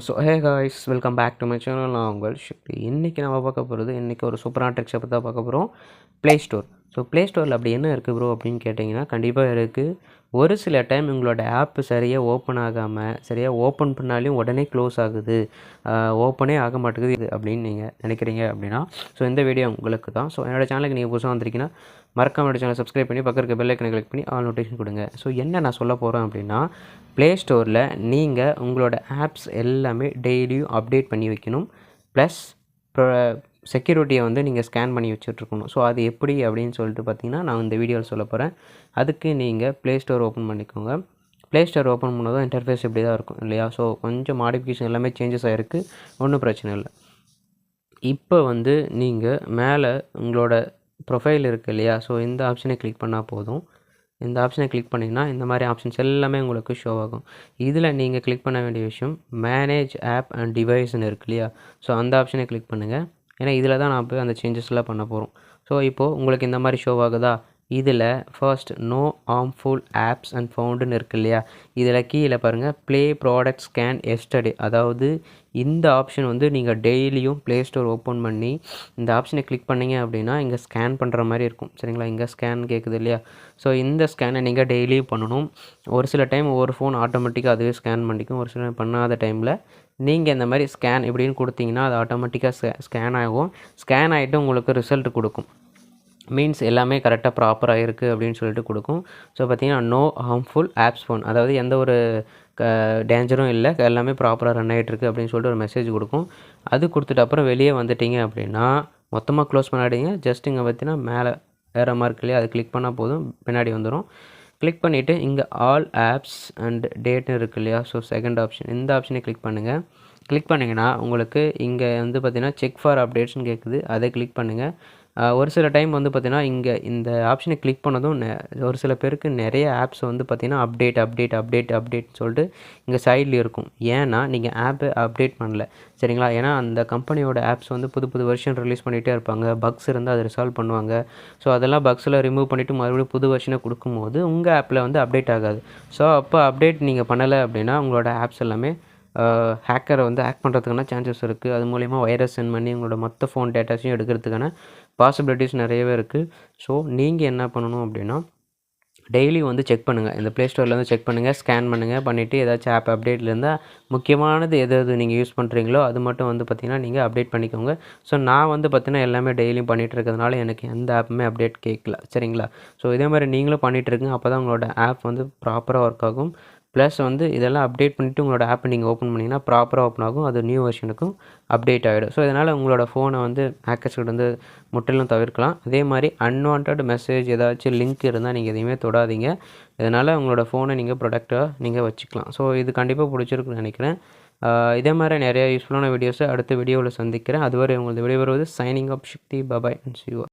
So hey guys welcome back to my channel நான் உங்கள் சக்தி இன்றைக்கி நம்ம பார்க்க போகிறது இன்றைக்கி ஒரு சூப்பரான ட்ரிக்ஸை பற்றி தான் பார்க்க போகிறோம் ப்ளே ஸ்டோர் ஸோ ப்ளே ஸ்டோரில் அப்படி என்ன இருக்குது ப்ரோ அப்படின்னு கேட்டிங்கன்னா கண்டிப்பாக இருக்குது ஒரு சில டைம் உங்களோட ஆப்பு சரியாக ஓப்பன் ஆகாமல் சரியாக ஓப்பன் பண்ணாலையும் உடனே க்ளோஸ் ஆகுது. ஓப்பனே ஆக மாட்டேங்குது இது அப்படின்னு நீங்கள் நினைக்கிறீங்க அப்படின்னா ஸோ இந்த வீடியோ உங்களுக்கு தான். ஸோ என்னோடய சேனலுக்கு நீங்கள் புதுசாக வந்திருக்கீங்கன்னா மறக்காம என்னோட சேனல் சப்ஸ்கிரைப் பண்ணி பக்கம் இருக்க பெல் கிளிக் பண்ணி ஆல் நோட்டிஃபிகேஷன் கொடுங்க. ஸோ என்ன நான் சொல்ல போகிறேன் அப்படின்னா ப்ளே ஸ்டோரில் நீங்கள் உங்களோட ஆப்ஸ் எல்லாமே டெய்லியும் அப்டேட் பண்ணி வைக்கணும். ப்ளஸ் செக்யூரிட்டியை வந்து நீங்கள் ஸ்கேன் பண்ணி வச்சுட்ருக்கணும். ஸோ அது எப்படி அப்படின்னு சொல்லிட்டு பார்த்தீங்கன்னா நான் இந்த வீடியோவில் சொல்ல போகிறேன் அதுக்கு நீங்கள் ப்ளே ஸ்டோர் ஓப்பன் பண்ணிக்கோங்க. ப்ளே ஸ்டோர் ஓப்பன் பண்ணதும் இன்டர்ஃபேஸ் இப்படி தான் இருக்கும் இல்லையா? ஸோ கொஞ்சம் மாடிஃபிகேஷன் எல்லாமே சேஞ்சஸ் ஆகிருக்கு ஒன்றும் பிரச்சனை இல்லை. இப்போ வந்து நீங்கள் மேலே உங்களோட ப்ரொஃபைல் இருக்குது இல்லையா? ஸோ இந்த ஆப்ஷனை கிளிக் பண்ணால் போதும். இந்த ஆப்ஷனை கிளிக் பண்ணிங்கன்னா இந்த மாதிரி ஆப்ஷன்ஸ் எல்லாமே உங்களுக்கு ஷோ ஆகும். இதில் நீங்கள் கிளிக் பண்ண வேண்டிய விஷயம் மேனேஜ் ஆப் அண்ட் டிவைஸ்னு இருக்கு இல்லையா? ஸோ அந்த ஆப்ஷனை கிளிக் பண்ணுங்கள் ஏன்னா இதில் தான் நான் போய் அந்த சேஞ்சஸ்லாம் பண்ண போகிறோம் ஸோ இப்போது உங்களுக்கு இந்த மாதிரி ஷோ ஆகுதா? இதில் first no harmful apps and ஃபவுண்டுன்னு இருக்கு இல்லையா? இதில் கீழே பாருங்கள் ப்ளே ப்ராடக்ட் ஸ்கேன் எஸ்டடே அதாவது இந்த ஆப்ஷன் வந்து நீங்கள் டெய்லியும் ப்ளே ஸ்டோர் ஓப்பன் பண்ணி இந்த ஆப்ஷனை கிளிக் பண்ணிங்க அப்படின்னா இங்கே ஸ்கேன் பண்ணுற மாதிரி இருக்கும். சரிங்களா? இங்கே ஸ்கேன் கேட்குது இல்லையா? ஸோ இந்த ஸ்கேனை நீங்கள் டெய்லியும் பண்ணணும். ஒரு சில டைம் ஒவ்வொரு ஃபோன் ஆட்டோமேட்டிக்காக அதுவே ஸ்கேன் பண்ணிக்கும். ஒரு சில பண்ணாத டைமில் நீங்கள் இந்த மாதிரி ஸ்கேன் இப்படின்னு கொடுத்தீங்கன்னா அது ஆட்டோமேட்டிக்காக ஸ்கேன் ஆகும். ஸ்கேன் ஆகிட்டு உங்களுக்கு ரிசல்ட் கொடுக்கும். மீன்ஸ் எல்லாமே கரெக்டாக ப்ராப்பராக இருக்குது அப்படின்னு சொல்லிட்டு கொடுக்கும். ஸோ பார்த்தீங்கன்னா நோ ஹார்ம்ஃபுல் ஆப்ஸ் ஃபோன் அதாவது எந்த ஒரு க டேஞ்சரும் இல்லை. எல்லாமே ப்ராப்பராக ரன் ஆகிட்டுருக்கு அப்படின்னு சொல்லிட்டு ஒரு மெசேஜ் கொடுக்கும். அது கொடுத்துட்டு அப்புறம் வெளியே வந்துட்டீங்க அப்படின்னா மொத்தமாக க்ளோஸ் பண்ணாடிங்க ஜஸ்ட் இங்கே பார்த்தீங்கன்னா மேலே வேறு மார்க் இல்லையா அது கிளிக் பண்ணால் போதும். பின்னாடி வந்துடும் கிளிக் பண்ணிவிட்டு இங்கே ஆல் ஆப்ஸ் அண்ட் டேட்னு இருக்கு இல்லையா? ஸோ செகண்ட் ஆப்ஷன் இந்த ஆப்ஷனை கிளிக் பண்ணுங்கள் கிளிக் பண்ணிங்கன்னா உங்களுக்கு இங்கே வந்து பார்த்திங்கன்னா செக் ஃபார் அப்டேட்ஸ்னு கேட்குது அதை கிளிக் பண்ணுங்கள் ஒரு சில டைம் வந்து பார்த்திங்கன்னா இங்கே இந்த ஆப்ஷனை கிளிக் பண்ணதும் ஒரு சில பேருக்கு நிறைய ஆப்ஸ் வந்து பார்த்திங்கன்னா அப்டேட் அப்டேட் அப்டேட் அப்டேட் சொல்லிட்டு இங்கே சைடில் இருக்கும். ஏன்னா நீங்கள் ஆப்பை அப்டேட் பண்ணல. சரிங்களா? ஏன்னா அந்த கம்பெனியோட ஆப்ஸ் வந்து புது புது வெர்ஷன் ரிலீஸ் பண்ணிகிட்டே இருப்பாங்க. பக்ஸ் இருந்தால் அதை ரிசால்வ் பண்ணுவாங்க. ஸோ அதெல்லாம் பக்ஸில் ரிமூவ் பண்ணிவிட்டு மறுபடியும் புது வெர்ஷனை கொடுக்கும்போது உங்கள் ஆப்பில் வந்து அப்டேட் ஆகாது. ஸோ அப்போ அப்டேட் நீங்கள் பண்ணலை அப்படின்னா உங்களோட ஆப்ஸ் எல்லாமே ஹேக்கரை வந்து ஹேக் பண்ணுறதுக்கான சான்சஸ் இருக்குது அது மூலிமா வைரஸ் சென்ட் பண்ணி உங்களோட மொத்த ஃபோன் டேட்டாஸையும் எடுக்கிறதுக்கான பாசிபிலிட்டிஸ் நிறையவே இருக்குது ஸோ நீங்கள் என்ன பண்ணணும் அப்படின்னா டெய்லி வந்து செக் பண்ணுங்கள் இந்த ப்ளே ஸ்டோர்லேருந்து செக் பண்ணுங்கள் ஸ்கேன் பண்ணுங்கள் பண்ணிவிட்டு ஏதாச்சும் ஆப் அப்டேட் இருந்தால் முக்கியமானது எது எது நீங்கள் யூஸ் பண்ணுறீங்களோ அது மட்டும் வந்து பார்த்திங்கன்னா நீங்கள் அப்டேட் பண்ணிக்கோங்க. ஸோ நான் வந்து பார்த்திங்கன்னா எல்லாமே டெய்லியும் பண்ணிகிட்டு இருக்கிறதுனால எனக்கு எந்த ஆப்புமே அப்டேட் கேட்கல சரிங்களா? ஸோ இதே மாதிரி நீங்களும் பண்ணிகிட்ருக்கீங்க அப்போ தான் உங்களோட ஆப் வந்து ப்ராப்பராக ஒர்க் ஆகும். ப்ளஸ் வந்து இதெல்லாம் அப்டேட் பண்ணிவிட்டு உங்களோட ஆப்பை நீங்கள் ஓப்பன் பண்ணிங்கன்னா ப்ராப்பராக ஓப்பன் ஆகும். அது நியூ வெர்ஷனுக்கும் அப்டேட் ஆகிடும் ஸோ இதனால் உங்களோட ஃபோனை வந்து ஹேக்கர்ஸ்கிட்ட வந்து முற்றிலும் தவிர்க்கலாம். அதே மாதிரி அன்வான்ட் மெசேஜ் ஏதாச்சும் லிங்க் இருந்தால் நீங்கள் எதையுமே தொடாதீங்க. இதனால் உங்களோட ஃபோனை நீங்கள் ப்ரொடக்டாக நீங்கள் வச்சுக்கலாம். ஸோ இது கண்டிப்பாக பிடிச்சிருக்குன்னு நினைக்கிறேன். இதே மாதிரி நிறைய யூஸ்ஃபுல்லான வீடியோஸை அடுத்த வீடியோவில் சந்திக்கிறேன். அதுவரை உங்களுக்கு விடைபெறுவது signing up Sakthi bye bye and Siva